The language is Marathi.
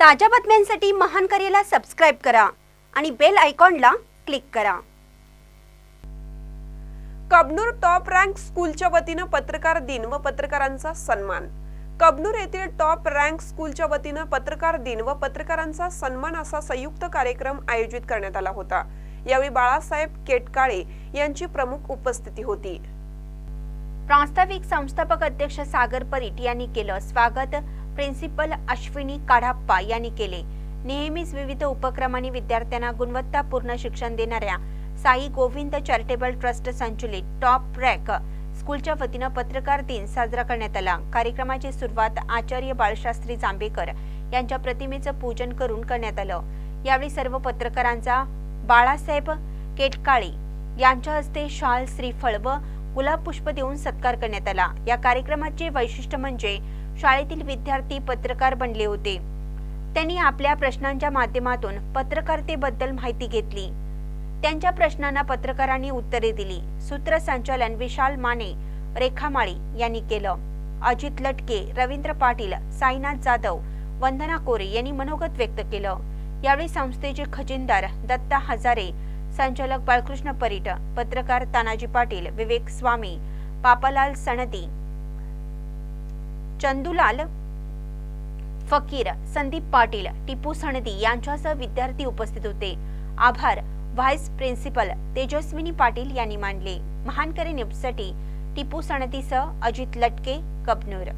ताज्या बातम्यांसाठी महान करेला सबस्क्राईब करा आणि बेल आयकॉनला क्लिक करा. कबनूर टॉप रँक स्कूलच्या वतीनं पत्रकार दिन व पत्रकारांचा सन्मान. कबनूर येथील टॉप रँक स्कूलच्या वतीनं पत्रकार दिन व पत्रकारांचा सन्मान असा संयुक्त कार्यक्रम आयोजित करण्यात आला होता. यावेळी बाळासाहेब केटकाळे यांची प्रमुख उपस्थिती होती. प्रास्ताविक संस्थापक अध्यक्ष सागर परीट यांनी केलं स्वागत. प्रिन्सिपल अश्विनी काढाप्पा यांनी केले. नेहमीच विविध उपक्रमांनी विद्यार्थ्यांना गुणवत्तापूर्ण शिक्षण देणाऱ्या साई गोविंद चॅरिटेबल ट्रस्ट संचलित टॉप रॅक स्कूलच्या वतीनं पत्रकार दिन साजरा करण्यात आला. कार्यक्रमाची सुरुवात आचार्य बाळशास्त्री जांभेकर यांच्या प्रतिमेचं पूजन करून करण्यात आलं. यावेळी सर्व पत्रकारांचा बाळासाहेब केटकाळे यांच्या हस्ते शाल श्रीफळ व गुलाब पुष्प देऊन सत्कार करण्यात आला. या कार्यक्रमाचे वैशिष्ट्य म्हणजे शाळेतील विद्यार्थी पत्रकार बनले होते. त्यांनी आपल्या प्रश्नांच्या माध्यमातून पत्रकारितेबद्दल माहिती घेतली. त्यांच्या प्रश्नांना पत्रकारांनी उत्तरे दिली. सूत्रसंचालन विशाल माने रेखा माळी यांनी केलं. अजित लटके रवींद्र पाटील साईनाथ जाधव वंदना कोरे यांनी मनोगत व्यक्त केलं. यावेळी संस्थेचे खजिनदार दत्ता हजारे संचालक बाळकृष्ण परीट पत्रकार तानाजी पाटील विवेक स्वामी पापालाल सणती चंदुलाल फकीर संदीप पाटील टिपू सणदी यांच्यासह विद्यार्थी उपस्थित होते. आभार. व्हाईस प्रिन्सिपल तेजस्विनी पाटील यांनी मानले. महानकरी न्यूजसाठी टिपू सणदीसह अजित लटके कबनूर.